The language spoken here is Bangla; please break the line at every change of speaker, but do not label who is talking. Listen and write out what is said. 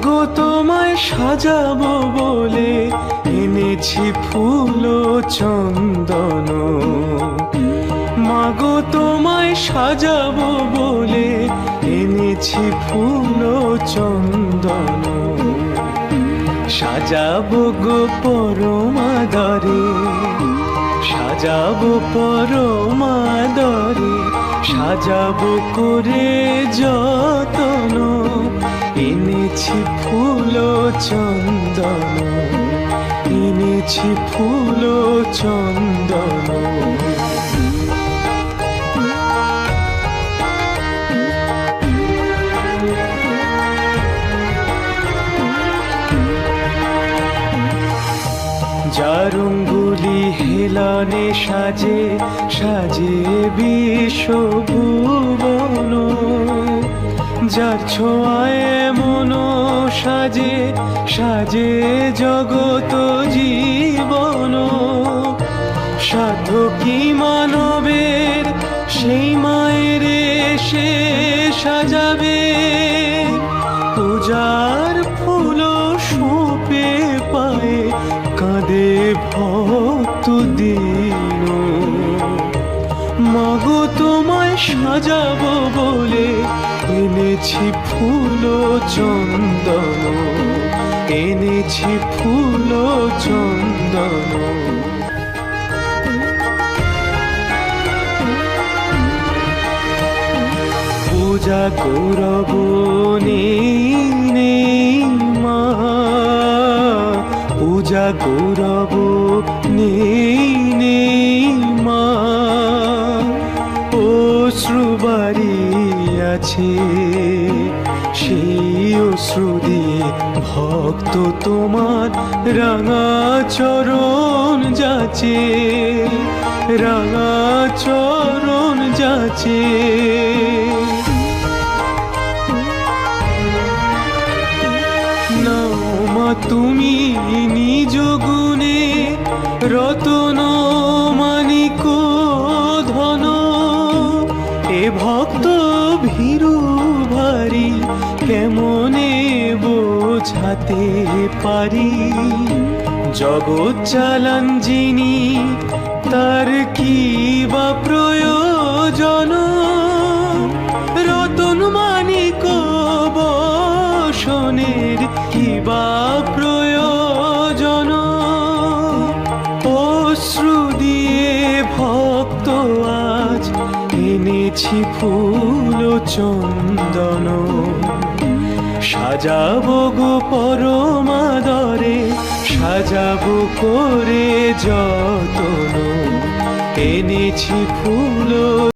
মাগো তোমায় সাজাবো বলে এনেছি ফুল চন্দন। মাগো তোমায় সাজাবো বলে এনেছি ফুল চন্দন। সাজাবো গো পরমাদরে, সাজাবো পরমাদরে। সাজাবো করে যতন এনেছি ফুল চন্দন এনেছি ফুল চন্দন। জারঙ্গুলি হেলানে সাজে সাজে বিশ্বভুবন। যার ছোঁয়ায় মন সাজে সাজে জগত জীবন। সাধকি মানবের সেই মায়ের সে সাজাবে। পূজার ফুল সোপে পায়ে কাঁদে ভক্ত দিন মাগো তোমায় সাজাবো বলে এনেছি ফুল চন্দন এনেছি ফুল চন্দন। পূজা করব নেই। মা পূজা করব নেই মা। অশ্রুবারি আছে, সেই অশ্রু দিয়ে ভক্ত তোমার রাঙা চরণ যাচে রাঙা চরণ যাচে তুমি নিজ গুণে রতন মানিক ধন। এ ভক্ত ভীরু ভারী কেমনে বোঝাতে পারি? জগৎ চালান যিনি, তার কি বা প্রয়োজন? বসনের কি বা প্রয়োজন? অশ্রু দিয়ে ভক্ত আজ এনেছি ফুল চন্দন। সাজাবো গো পরমাদরে, সাজাবো করে যতন। এনেছি ফুল